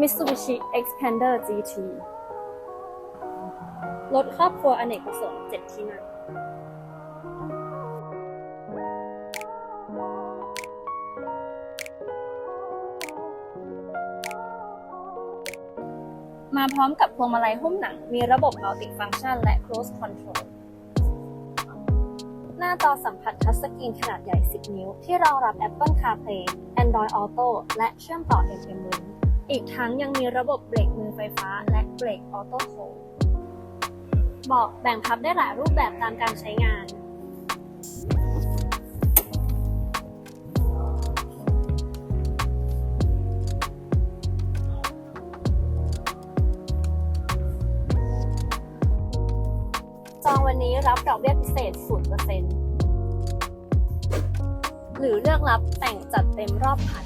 Mitsubishi Xpander GT รถครอบครัวอเนกประสงค์7ที่นั่งมาพร้อมกับพวงมาลัยหุ้มหนัง มีระบบ Multi Function และ Cruise Control น้าจอสัมผัสทัชสกรีนขนาดใหญ่ 10 นิ้ว ที่รองรับ Apple CarPlay Android Auto และเชื่อมต่อ FM Link อีกทั้งยังมีระบบเบรกมือไฟฟ้า และเบรกออโต้โฮลบอกแบ่งพับได้หลายรูปแบบตามการใช้งานจองวันนี้รับดอกเบี้ยพิเศษ 0% หรือเลือกรับแต่งจัดเต็มรอบพัน